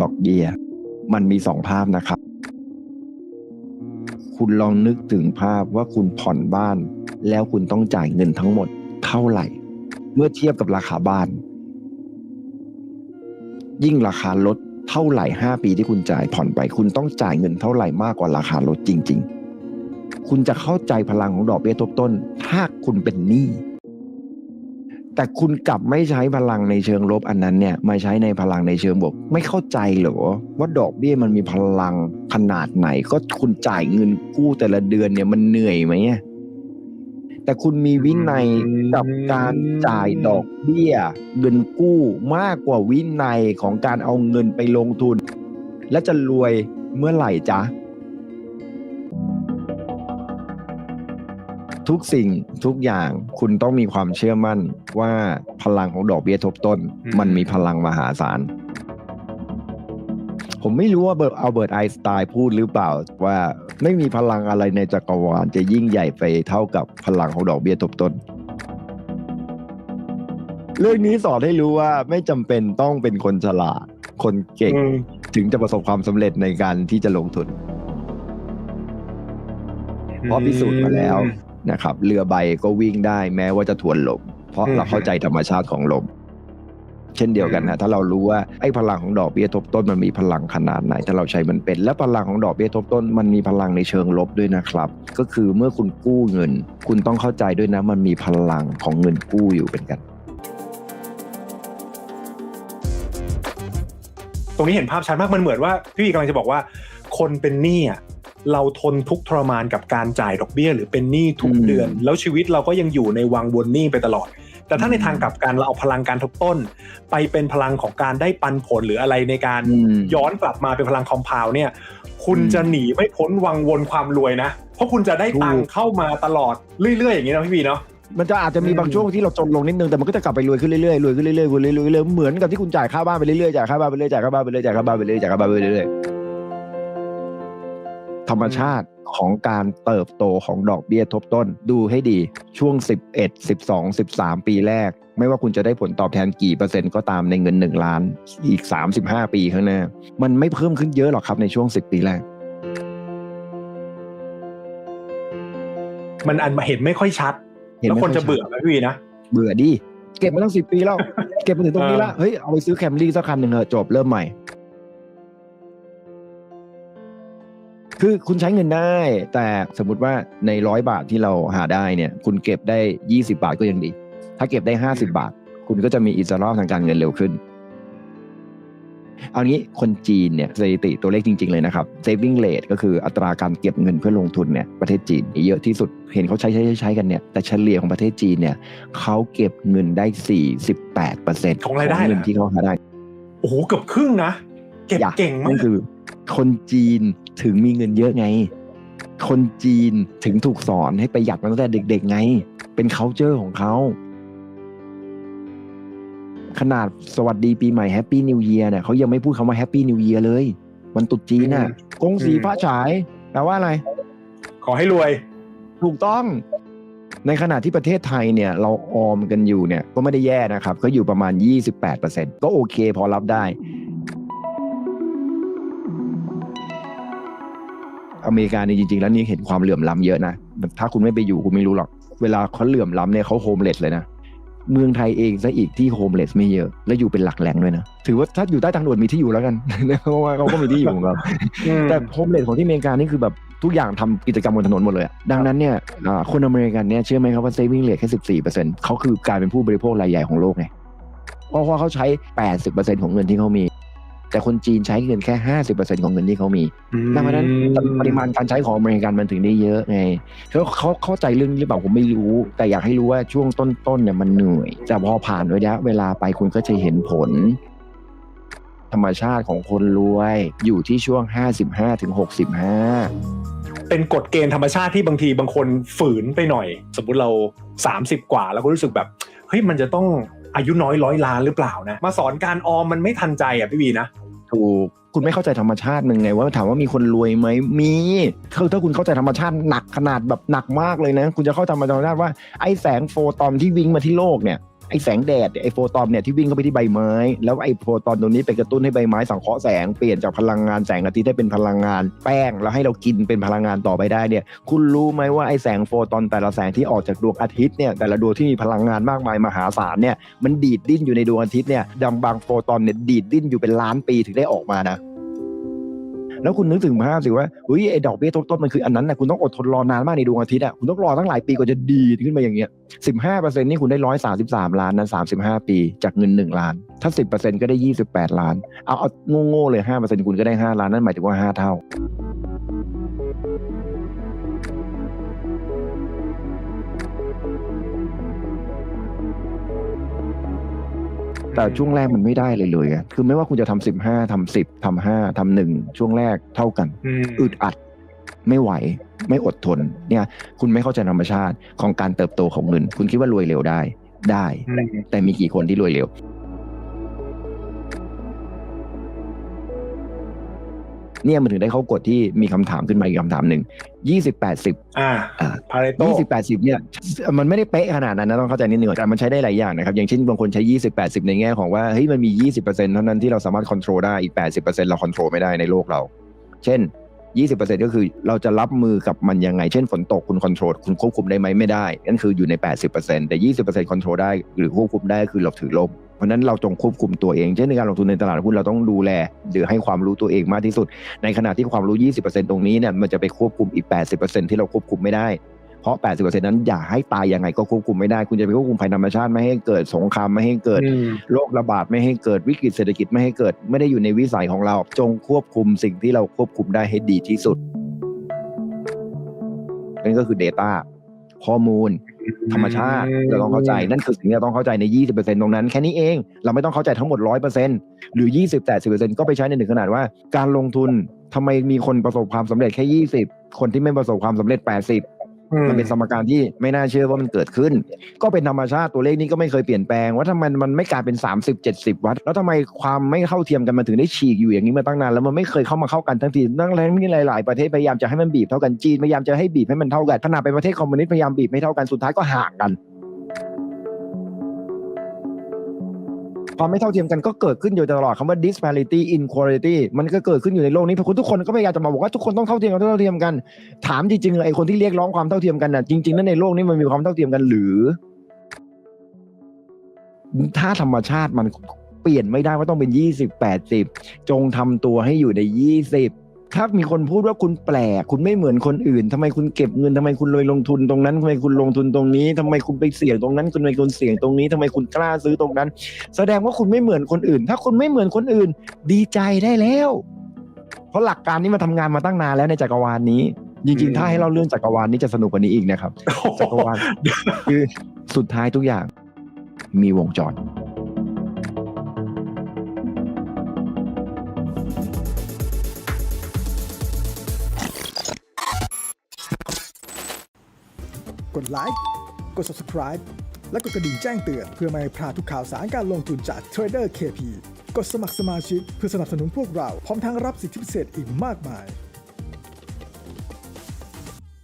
ดอกเบี้ยมันมีสองภาพนะครับ คุณลองนึกถึงภาพว่าคุณผ่อนบ้าน แล้วคุณต้องจ่ายเงินทั้งหมดเท่าไหร่ เมื่อเทียบกับราคาบ้าน ยิ่งราคารถเท่าไหร่ห้าปีที่คุณจ่ายผ่อนไป คุณต้องจ่ายเงินเท่าไหร่มากกว่าราคารถจริง ๆ คุณจะเข้าใจพลังของดอกเบี้ยทบต้น ถ้าคุณเป็นหนี้ แต่คุณกลับไม่ใช้พลังในเชิงลบอันนั้นเนี่ยมาใช้ในพลังในเชิงบวกไม่เข้าใจเหรอว่าดอกเบี้ยมันมีพลังขนาดไหน ก็คุณจ่ายเงินกู้แต่ละเดือนเนี่ยมันเหนื่อยไหมแต่คุณมีวินัยกับการจ่ายดอกเบี้ย เงินกู้มากกว่าวินัยของการเอาเงินไปลงทุน และจะรวยเมื่อไหร่จ๊ะ ทุกสิ่งทุกอย่างคุณต้องมีความเชื่อมั่นว่าพลังของดอกเบี้ยทบต้นอืมมันมีพลังมหาศาล ผมไม่รู้ว่าเบิร์ตอัลเบิร์ตไอน์สไตน์พูดหรือเปล่าว่าไม่มีพลังอะไรในจักรวาลจะยิ่งใหญ่ไปเท่ากับพลังของดอกเบี้ยทบต้นเรื่องนี้สอนให้รู้ว่าไม่จำเป็นต้องเป็นคนฉลาด คนเก่งอืมถึงจะประสบความสำเร็จในการที่จะลงทุน เพราะพิสูจน์มาแล้ว นะครับเรือใบก็วิ่งได้แม้ว่าจะทวนลม เพราะอืมเราเข้าใจธรรมชาติของลม เช่นเดียวกันอืนะมถ้าเรารู้ว่าไอ้พลังของดอกเบี้ยทบต้นมันมีพลังขนาดไหน ถ้าเราใช้มันเป็น และพลังของดอกเบี้ยทบต้น มันมีพลังในเชิงลบด้วยนะครับ ก็คือเมื่อคุณกู้เงิน คุณต้องเข้าใจด้วยนะ มันมีพลังของเงินกู้อยู่เป็นกัน ตรงนี้เห็นภาพชัดมากมันเหมือนว่าพี่วีกำลังจะบอกว่า คนเป็นหนี้อะ เราทนทุกข์ทรมานกับการจ่ายดอกเบี้ย หรือเป็นหนี้ทุกอืมเดือน แล้วชีวิตเราก็ยังอยู่ในวังวนหนี้ไปตลอด แต่ถ้าในอืมทางกลับกันเราเอาพลังการทบต้น ไปเป็นพลังของการได้ปันผลหรืออะไรในการอืมย้อนกลับมาเป็นพลังคอมเพลเนี่ย คุณอืมจะหนีไม่พ้นวังวนความรวยนะ เพราะคุณจะได้ตังถูค์กเข้ามาตลอดเรื่อยๆอย่างนี้นะพี่วีเนาะมันจะอาจจะมีอืมบางช่วงที่เราจนลงนิดนึงแต่มันก็จะกลับไปรวยขึ้นเรื่อยๆรวยขึ้นเรื่อยๆรวยเรื่อยๆเรื่อยๆเหมือนกับที่คุณจ่ายค่าบ้านไปเรื่อยๆจ่ายค่าบ้านไปเรื่อยๆจ่ายค่าบ้านไปเรื่อยๆจ่ายค่าบ้านไปเรื่อยๆจ่ายค่าบ้านไปเรื่อยๆ ธรรมชาติของการเติบโตของดอกเบี้ยทบต้น ดูให้ดีช่วง 11 12 13 ปีแรก ไม่ว่าคุณจะได้ผลตอบแทนกี่เปอร์เซ็นต์ก็ตามในเงิน 1 ล้าน อีก 35 ปีข้างหน้า มันไม่เพิ่มขึ้นเยอะหรอกครับในช่วง 10 ปีแรก มันอันเห็นไม่ค่อยชัดเห็นแล้วไหมคนจะเบื่อไหมพี่วีนะ เบื่อดิ เก็บมาตั้งสิปีแล้ว เก็บมาถึงตรงนี้แล้วเฮ้ยเอาไปซื้อแคมรี่สักคันหนึ่งเถอะจบเริ่มใหม่ คือคุณใช้เงินได้ แต่สมมติว่าในร้อยบาทที่เราหาได้เนี่ย คุณเก็บได้ยี่สิบาทก็ยังดี ถ้าเก็บได้ห้าสิบาท คุณก็จะมีอิสระทางการเงินเร็วขึ้น เอางี้คนจีนเนี่ยสถิติตัวเลขจริง ๆ เลยนะครับ saving rate ก็คืออัตราการเก็บเงินเพื่อลงทุนเนี่ยประเทศจีนเยอะที่สุดเห็นเขาใช้ใช้ใช้ใช้กันเนี่ยแต่เฉลี่ยของประเทศจีนเนี่ยเขาเก็บเงินได้ 48เปอร์เซ็นต์ของรายได้เงินเหรอที่เขาหาได้โอ้โหเกือบครึ่งนะ เก็บอยากเก่งมานั่กนคือคนจีน ถึงมีเงินเยอะไง คนจีนถึงถูกสอนให้ประหยัดมาตั้งแต่เด็ก ๆ ไง เป็น c u เจอร์ของเขาขนาดสวัสดีปีใหม่แฮปปี้นิวเ a ียเนี่ยเขายังไม่พูดคำว่าแฮปปี้นิวเ a ียเลย มันตรุษจีนน่ะอืมกงสีอืมพระฉายแปลว่าอะไร ขอให้รวย ถูกต้อง ในขณะที่ประเทศไทยเนี่ย เราออมกันอยู่เนี่ย ก็ไม่ได้แย่นะครับ ก็อยู่ประมาณ 28%ก็โอเคพอรับได้ อเมริกานี่จริงๆ แล้วนี่เห็นความเหลื่อมล้ำเยอะนะ ถ้าคุณไม่ไปอยู่คุณไม่รู้หรอก เวลาเขาเหลื่อมล้ำเนี่ยเขาโฮมเลสเลยนะ เมืองไทยเองซะอีกที่โฮมเลสไม่เยอะ และอยู่เป็นหลักแหล่งด้วยนะ ถือว่าถ้าอยู่ใต้ทางด่วนมีที่อยู่แล้วกัน เพราะว่าเขาก็มีที่อยู่ของเขาแต่โฮมเลสของที่อเมริกานี่คือแบบทุกอย่างทำกิจกรรมบนถนนหมดเลยอะดังนั้นเนี่ยอ่าคนอเมริกันเนี่ยเชื่อไหมครับว่า saving rate แค่สิบสี่เปอร์เซ็นต์เขาคือกลายเป็นผู้บริโภครายใหญ่ของโลกไงเพราะว่าเขาใช้แปดสิบเปอร์เซ็นต์ของเงินที่เขามี แต่คนจีนใช้เงินแค่ห้าสิบเปอร์เซ็นต์ของเงินที่เขามีดังนั้นปริมาณการใช้ของอเมริกันมันถึงได้เยอะไงเขาเขาเข้าใจเรื่องนี้หรือเปล่าผมไม่รู้ แต่อยากให้รู้ว่าช่วงต้นๆเนี่ยมันเหนื่อย แต่พอผ่านระยะเวลาไปคุณก็จะเห็นผลธรรมชาติของคนรวยอยู่ที่ช่วง 55ถึง65 เป็นกฎเกณฑ์ธรรมชาติที่บางทีบางคนฝืนไปหน่อย สมมุติเรา 30 กว่า แล้วก็รู้สึกแบบเฮ้ยมันจะต้องอายุน้อยร้อยล้านหรือเปล่านะ มาสอนการออมมันไม่ทันใจอะพี่วีนะ ถูกคุณไม่เข้าใจธรรมชาติมึงไงว่าถามว่ามีคนรวยไหมมีคือถ้าคุณเข้าใจธรรมชาติหนักขนาดแบบหนักมากเลยนะ คุณจะเข้าใจธรรมชาติว่าไอ้แสงโฟตอนที่วิ่งมาที่โลกเนี่ย ไอ้แสงแดดไอ้โฟตอนเนี่ยที่วิ่งเข้าไปที่ใบไม้ แล้วไอ้โฟตอนตรงนี้ไปกระตุ้นให้ใบไม้สังเคราะห์แสงเปลี่ยนจากพลังงานแสงอาทิตย์ให้เป็นพลังงานแป้ง แล้วให้เรากินเป็นพลังงานต่อไปได้เนี่ยคุณรู้ไหมว่าไอ้แสงโฟตอนแต่ละแสงที่ออกจากดวงอาทิตย์เนี่ยแต่ละดวงที่มีพลังงานมากมายมหาศาลเนี่ยมันดีดดิ้นอยู่ในดวงอาทิตย์เนี่ยดังบางโฟตอนเนี่ยดีดดิ้นอยู่เป็นล้านปีถึงได้ออกมานะ แล้วคุณนึกถึงภาพสิว่าเฮ้ยไอ้ดอกเบี้ยต้นมันคืออันนั้นนะคุณต้องอดทนรอนานมากในดวงอาทิตย์อะคุณต้องรอตั้งหลายปีกว่าจะดีขึ้นมาอย่างเงี้ยสิบห้าเปอร์เซ็นต์นี่คุณได้ร้อยสาสิบสามล้านนะสามสิบห้าปีจากเงินหนึ่งล้าน ถ้าสิบเปอร์เซ็นต์ก็ได้ยี่สิบแปดล้าน เอาเอาโง่ๆเลยห้าเปอร์เซ็นต์คุณก็ได้ห้าล้านนั่นหมายถึงว่าห้าเท่า แต่ช่วงแรกมันไม่ได้เลยเลยอะคือไม่ว่าคุณจะทำสิบห้าทำสิบทำห้าทำหนึ่งช่วงแรกเท่ากันอืมอึดอัดไม่ไหวไม่อดทนเนี่ยคุณไม่เข้าใจธรรมชาติของการเติบโตของเงิน คุณคิดว่ารวยเร็วได้ได้อืมแต่มีกี่คนที่รวยเร็ว เนี่ยมันถึงได้เข้ากฎที่มีคำถามขึ้นมาอีกคำถามหนึ่งยี่สิบแปดสิบอ่าอ่าพาเรโตยี่สิบแปดสิบเนี่ยมันไม่ได้เป๊ะขนาดนั้นนะต้องเข้าใจนิดนึงแต่มันใช้ได้หลายอย่างนะครับ อย่างเช่นบางคนใช้ยี่สิบแปดสิบในแง่ของว่าเฮ้ยมันมียี่สิบเปอร์เซ็นต์เท่านั้นที่เราสามารถควบคุมได้อีกแปดสิบเปอร์เซ็นต์เราควบคุมไม่ได้ในโลกเรา เช่นยี่สิบเปอร์เซ็นต์ก็คือเราจะรับมือกับมันยังไง เช่นฝนตกคุณควบคุมคุณควบคุมได้ไหมไม่ได้นั่นคืออยู่ในแปดสิบเปอร์เซ็นต์แต่ยี่สิบเปอร์เซ็นต์ควบคุมได้หรือควบคุมได้คือเราถือลมเพ ราะฉะนั้นเราจงควบคุมตัวเอง เช่นในการลงทุนในตลาดหุ้นเราต้องดูแลหรือให้ความรู้ตัวเองมากที่สุด ในขณะที่ความรู้ 20%ตรงนี้เนี่ยมันจะไปควบคุมอีก 80%ที่เราควบคุมไม่ได้เพราะ 80%นั้นอย่าให้ตายยังไงก็ควบคุมไม่ได้ คุณจะไปควบคุมภัยธรรมชาติ ไม่ให้เกิดสงคราม ไม่ให้เกิดอืมโรคระบาด ไม่ให้เกิดวิกฤตเศรษฐกิจ ไม่ให้เกิด ไม่ได้อยู่ในวิสัยของเรา จงควบคุมสิ่งที่เราควบคุมได้ให้ดีที่สุด นั่นก็คือ Data ข้อมูล ธรรมชาติเราต้องเข้าใจนั่นคือสิ่งที่เราต้องเข้าใจใน 20%ตรงนั้น แค่นี้เองเราไม่ต้องเข้าใจทั้งหมด 100%หรือ 20 80%ก็ไปใช้ในหนึ่งขนาดว่า การลงทุนทำไมมีคนประสบความสำเร็จแค่ 20 คนที่ไม่ประสบความสำเร็จ 80 มันเป็นสมการที่ไม่น่าเชื่อว่ามันเกิดขึ้น ก็เป็นธรรมชาติตัวเลขนี้ก็ไม่เคยเปลี่ยนแปลง ว่าทำไมมันไม่กลายเป็น 30 70 วัด แล้วทำไมความไม่เข้าเทียมกันมันถึงได้ฉีกอยู่อย่างนี้มาตั้งนานแล้วมันไม่เคยเข้ามาเข้ากันทั้งทีตั้งแรงนี่หลาย ๆ ประเทศพยายามจะให้มันบีบเท่ากันจีนพยายามจะให้บีบให้มันเท่ากันขนาดเป็นประเทศคอมมิวนิสต์พยายามบีบไม่เท่ากันสุดท้ายก็ห่างกัน ความไม่เท่าเทียมกันก็เกิดขึ้นอยู่ตลอดคำว่า disparity inequality มันก็เกิดขึ้นอยู่ในโลกนี้เพราะคุณทุกคนก็พยายามจะมาบอกว่าทุกคนต้องเท่าเทียมกันเท่าเทียมกัน ถามจริงๆเลยไอ้คนที่เรียกร้องความเท่าเทียมกันน่ะจริงๆนั้นในโลกนี้มันมีความเท่าเทียมกันหรือ ถ้าธรรมชาติมันเปลี่ยนไม่ได้ว่าต้องเป็นยี่สิบแปดสิบจงทำตัวให้อยู่ในยี่สิบ ถ้ามีคนพูดว่าคุณแปลก คุณไม่เหมือนคนอื่นทำไมคุณเก็บเงินทำไมคุณเลยลงทุนตรงนั้นทำไมคุณลงทุนตรงนี้ทำไมคุณไปเสี่ยงตรงนั้นทำไมคุณเสี่ยงตรงนี้ทำไมคุณกล้าซื้อตรงนั้น แสดงว่าคุณไม่เหมือนคนอื่น ถ้าคุณไม่เหมือนคนอื่น ดีใจได้แล้ว เพราะหลักการนี้มาทำงานมาตั้งนานแล้วในจักรวาลนี้ จริงๆ ถ้าให้เราเรื่องจักรวาลนี้จะสนุกกว่านี้อีกนะครับจักรวาลคือสุดท้ายทุกอย่างมีวงจร กดไลค์ กด subscribe และกดกระดิ่งแจ้งเตือนเพื่อไม่ให้พลาดทุกข่าวสารการลงทุนจาก Trader KP กดสมัครสมาชิกเพื่อสนับสนุนพวกเราพร้อมทั้งรับสิทธิพิเศษอีกมากมาย